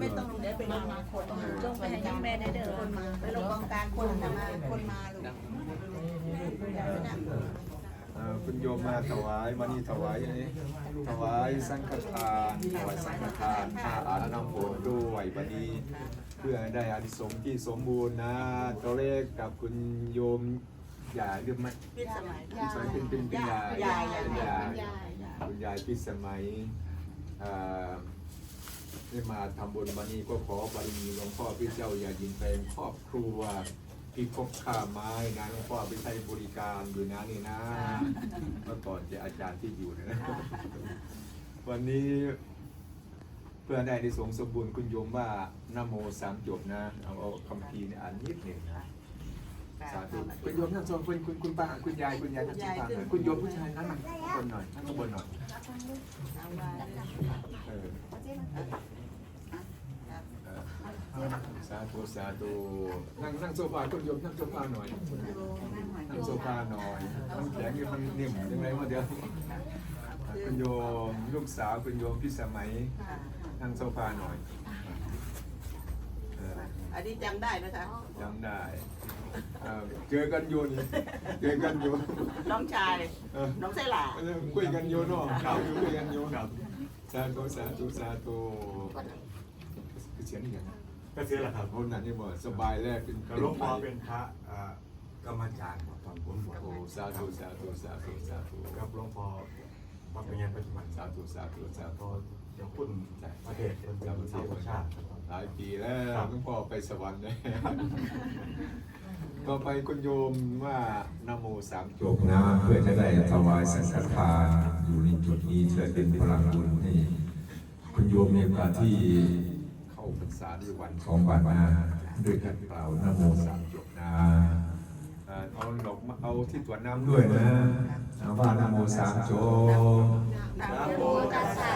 ไม่ต้องเดี๋ยวไปลงมาคนลงไปให้แม่ได้เด้อคนมาไปลงกองกลางคนมาคนมาลูกเอ่อคุณโยมมาถวายวันนี้ถวายอันนี้ถวายสังฆทานถวายสังฆทานผ้าอาบน้ำฝนด้วยวันนี้ เพื่อให้ได้อานิสงส์ที่สมบูรณ์นะตัวเลขกับคุณโยมอย่าลืมไหมพิสมัยพี่สมัยเป็นเป็นเป็นยายยายเป็นยายยายคุณยายพิสมัยเอ่อ ได้มาทำบุญวันนี้ก็ขอบารมีหลวงพ่อพี่เจ้าอย่ายินแปลงครอบครัวพี่พบข้าไม้นะหลวงพ่อไปใช้บริการอยู่นะนี่นะเมื่อก่อนจะอาจารย์ที่อยู่นะวันนี้เพื่อได้ในสงส์สมบูรณ์คุณโยมว่านะโมสามจบนะเอาเอาคำพีร์เนี่ยอ่านนิดหนึ่งนะสาธุคุณโยมนั่งโซนคุณคุณคุณป้าคุณยายคุณยายนั่งโซนหน่อยคุณโยมผู้ชายนั่งข้างบนหน่อยนั่งข้างบนหน่อยเออเออ สาธุสาธุนั่งนั่งโซฟาคุณโยมนั่งโซฟาหน่อยนั่งโซฟาหน่อยน้ำแข็งนี่มันนิ่มยังไงวะเดี๋ยวคุณโยมลูกสาวคุณโยมพี่สมัยนั่งโซฟาหน่อยเอออันนี้จำได้นะคะจำได้เออเจอกันอยู่นี่เจอกันอยู่น้องชายเออน้องไส้หล่าเออคุยกันอยู่เนาะครับคุยกันอยู่ครับสาธุสาธุสาธุเสียงนี่กันนะ ก็เสียแหละครับคนนั้นนี่บ่สบายแรกเป็นก็หลวงพ่อเป็นพระเอ่อกรรมจารย์ครับตอนผมบวชโอ้สาธุสาธุสาธุสาธุกับหลวงพ่อวัดเป็นยันปัจจุบันสาธุสาธุสาธุก็เดี๋ยวคุณประเทศเป็นประเทศประชาติหลายปีแล้วหลวงพ่อไปสวรรค์เลยต่อไปคุณโยมว่านะโมสามจจบบนะเพื่อจะได้ถวายสังฆทานอยู่ในจุดนี้เพื่อเป็นพลังบุญให้คุณโยมในโอกาสที่ เข้าพรรษาด้วยวันของบาทนาด้วยกันเปล่านะโมสาสามมจจบบนะเอ่อเอาดอกมะเอาที่ตรวจน้ำด้วยนะเอาว่านะโมสามจบนะโมตัสสะภะคะวะ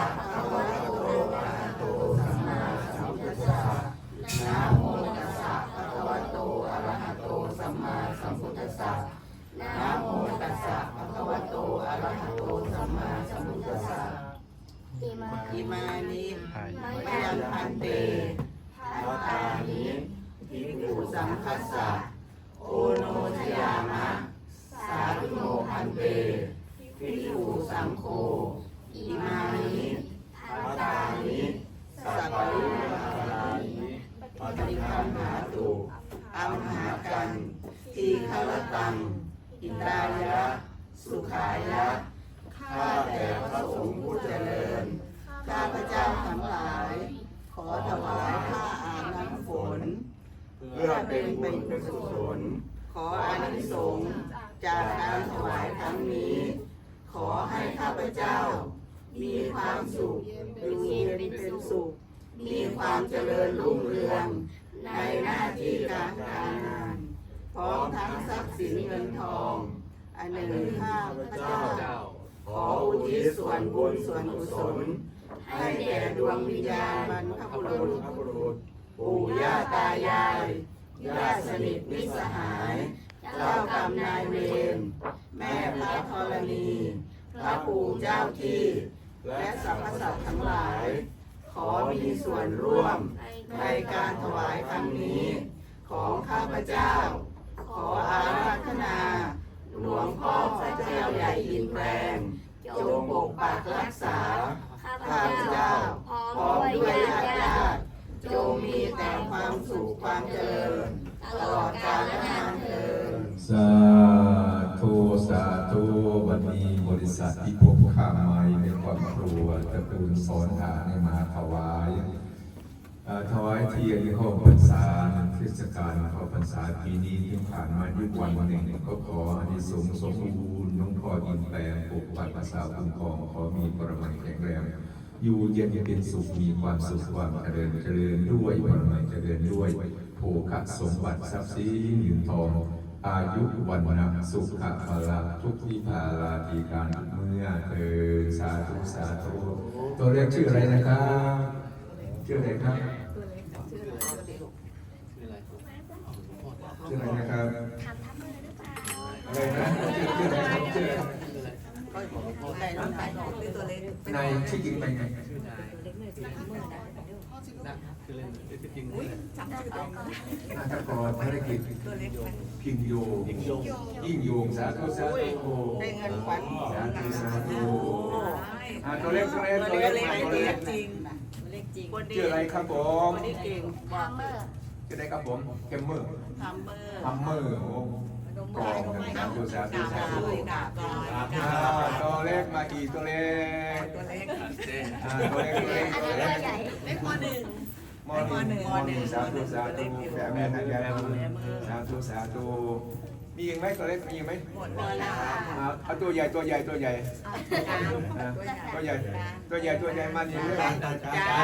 ังพันเตทัตตานิภิกขุสังคัสสะโอโนชยามะ สาธุโนพันเตภิกขุสังโฆอิมานิทัตตานิสัพพะริมารานิปฏิคันหาตุอัมหากันทีฆรตัง อิตายะ สุขายะ ข้าแต่พระสงฆ์ผู้เจริญ ข้าพระเจ้าทั้งหลาย ถวายผ้าอาบน้ำฝน เพื่อเป็นบุญเป็นกุศลขออานิสงส์จากการถวายครั้งนี้ ขอให้ข้าพเจ้า มีความสุขอยู่เย็นเป็นสุข มีความเจริญรุ่งเรือง ในหน้าที่การการงาน พร้อมทั้งทรัพย์สินเงินทอง อันหนึ่งข้าพเจ้า ขออุทิศส่วนบุญส่วนกุศล ให้แก่ดวงวิญญาณบรรพบุรุษปู่ย่าตายายญาติสนิทมิตรสหาย เจ้ากรรมนายเวรแม่พระธรณีพระปู่เจ้าที่ และสรรพสัตว์ทั้งหลาย ขอมีส่วนร่วมในการถวายครั้งนี้ ของข้าพเจ้า ขออาราธนา หลวงพ่อพระเจ้าใหญ่อินแปลงจงปกปักรักษา ข้าพเจ้าพร้อมด้วยญาติญาติจงมีแต่ความสุขความเจริญตลอดกาลนานเทินสาธุสาธุวันนี้บริษัทที่พบข้าไม้ในครอบครัวตระกูลสอนหาใมาถวายเอ่อถวายเทียนเข้าพรรษาเทศกาลเข้าพรรษาปีนี้ที่ผ่านมายุควันหนึ่งก็ขออานิสงส์สมบูรณ์หลวงพ่ออินแปลงปกปักรักษาคุ้มครองขอมีปรมัยแข็ง อยู่เย็นเป็นสุขมีความสุขความเจริญเจริญด้วยปรมัยเจริญด้วยโภคสมบัติทรัพย์สินเงินทอง อายุวันนะสุขภาละทุกทิพาลาตีการเมื่อเออสาธุสาธุตัวเรียกชื่ออะไรนะครับชื่ออะไรครับชื่ออะไรนะครับอะไรนะชื่อชื่ออะไรครับชื่อ น้องไก่ตัวเล็กนายชื่อจริงไปไงนนาฏกรภารกิจพิงโยยิ่งโยงสาธุสาธุได้เงินขวัญสาธุสาธุตัวเล็กตัวเล็กตัวเล็กตัวเล็กจริงเล็กจริงชื่ออะไรครับผมคนนี้เก่งทามเมอร์ชื่ออะไรครับผมเกมเมอร์ทำเบอร์ฮัมเมอร์ โอ้กรองสาธุสาธุสาธุกาบกาอ่าตัวเล็กมาอีกตัวเล็กตัวเล็กอ่าตัวเล็กตัวเล็กอันตัวนี้เล็ตัวกใหญ่เล็กมหนึ่งมอหนึ่งมอหนึ่งสาธุสาธุแผ่แม่นะแม่สาธุสาธุ มีอีกไหมตัวเล็กมีอีกไหมหมดแล้วอ่าเอาตัวใหญ่ตัวใหญ่ตัวใหญ่อ่าตัวใหญ่ตัวใหญ่ตัวใหญ่มานี่เลยจ้าจ้าจ้าจ้า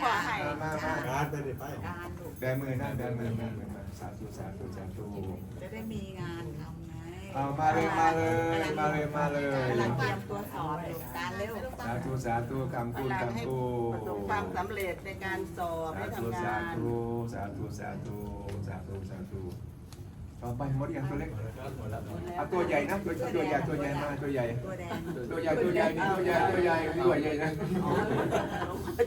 พ่อให้มามามาการไปดิไปการลูกแบมือนะแบมือแบมือมาสาธุสาธุสาธุจะได้มีงานทำไงเอามาเลยมาเลยมาเลยมาเลยกำลังเตรียมตัวสอบอยู่การเร็วสาธุสาธุคำคุณกำลังให้คำคุประสบความสำเร็จในการสอบสาให้ธุทำสางานธุสาธุสาธุสาธุสาธุ ต่อไปหมดยังตัวเล็กเอาตัวใหญ่นะตัวตัวใหญ่ตัวใหญ่มาตัวใหญ่ ตัวแดงตัวใหญ่ตัวใหญ่นี่ตัวใหญ่ตัวใหญ่ตัวใหญ่นะ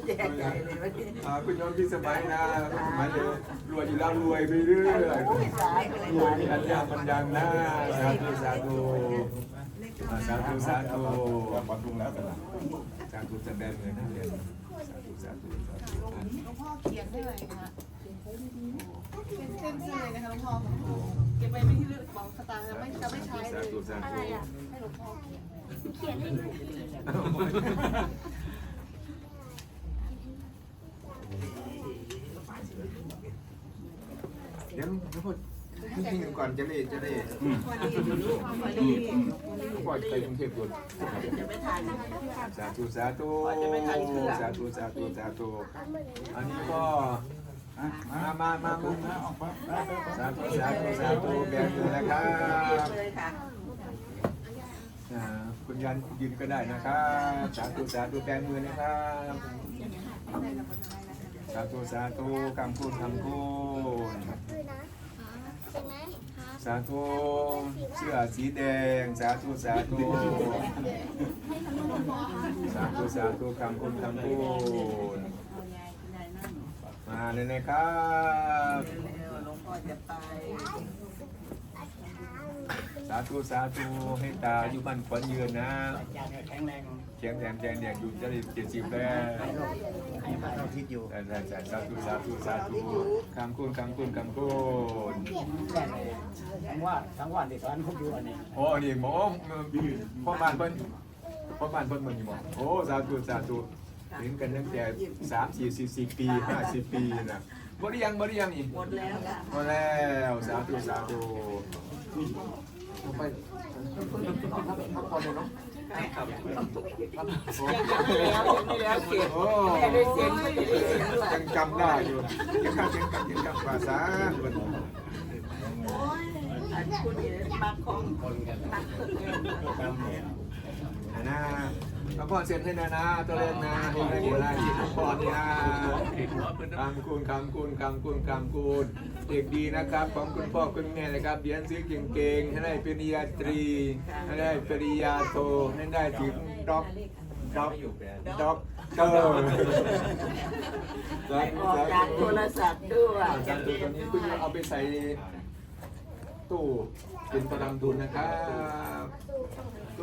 แจกใหญ่เลยวันนี้อ่าคุณโยมพี่สมัยนะคุณสมัยเดียวรวยอยู่แล้วรวยไปเรื่อยรวยมีอันยามันดังนะสาธุสาธุอ่าสาธุสาธุบอลทุ่งแล้วกันละสาธุจะแบนเลยนะเรียนสาธุสาธุสาธุหลวงพ่อเขียนได้เลยนะคะ เป็นเส้นเส้นเลยนะคะหลวงพ่อเก็บไว้ไม่ที่เลือกของสตางค์จะไม่จะไม่ใช้เลยอะไรอะให้หลวงพ่อเขียนเขียนให้ดูเดี๋ยวเดี๋ยวพูดจริงก่อนจะได้จะได้วันนี้ลูกวันนี้ปล่อยไปกรุงเทพก่อนจะไม่ทันสาธุสาธุสาธุสาธุสาธุอันนี้ก็ มามามามาสาธุสาธุสาธุแบนมือแล้วครับคุณยันยืนก็ได้นะครับสาธุสาธุแบนมือนะครับสาธุสาธุคำคุณคำคุณด้วยนะใช่ไหมครับสาธุเสื้อสีแดง สาธุสาธุสาธุสาธุคำคุณคำคุณ คุณยายคุณยายนั่ง มา เลยนะครับเร็วหลวงพ่อจะไป สาธุสาธุให้ตาอยู่บ้านขวัญยืนนะแข็งแรงเขียนแถมแจงแดงอยู่จะได้เจ็ดสิบแล้วให้พระเราคิดอยู่แต่แต่สาธุสาธุสาธุคำคุณคำคุณคำคุณทั้งว่าทั้งวันเด็กร้านพวกอยู่อันนี้โอ้นี่หมอพ่อบ้านเพิ่นพ่อบ้านเพิ่นมันนี่หมอโอ้สาธุสาธุ เห็นกันตั้งแต่สามสี่สี่สิบปีห้าสิบปีนะบ่ได้ยังบ่ได้ยังอีกหมดแล้วค่ะพอแล้วสาธุสาธุไปพักผ่อนเลยเนาะยังไม่แล้วยังไม่แล้วเก็บโอ้แม่ได้เสียงไม่ได้เสียงด้วยยังจำได้อยู่ยังจำยังจำยังจำภาษาโอ้ยอันคุณเห็นบางของตักตึกเลยอันน่ะ หลวงพ่อเซ็นให้นะนะตัวเล่นนะให้ได้ดีละที่หลวงพ่อนี่นะคำคุณคำคุณคำคุณคำคุณเด็กดีนะครับ ของคุณพ่อคุณแม่นะครับเรียนซื้อเก่งๆให้ได้ปริญญาตรีให้ได้ปริญญาโทให้ได้ถึงด็อกด็อกด็อกเตอร์ไปออกจากโทรศัพท์ด้วยจารย์ตัวนี้คุณเอาไปใส่ตู้เป็นประดำดุลนะครับ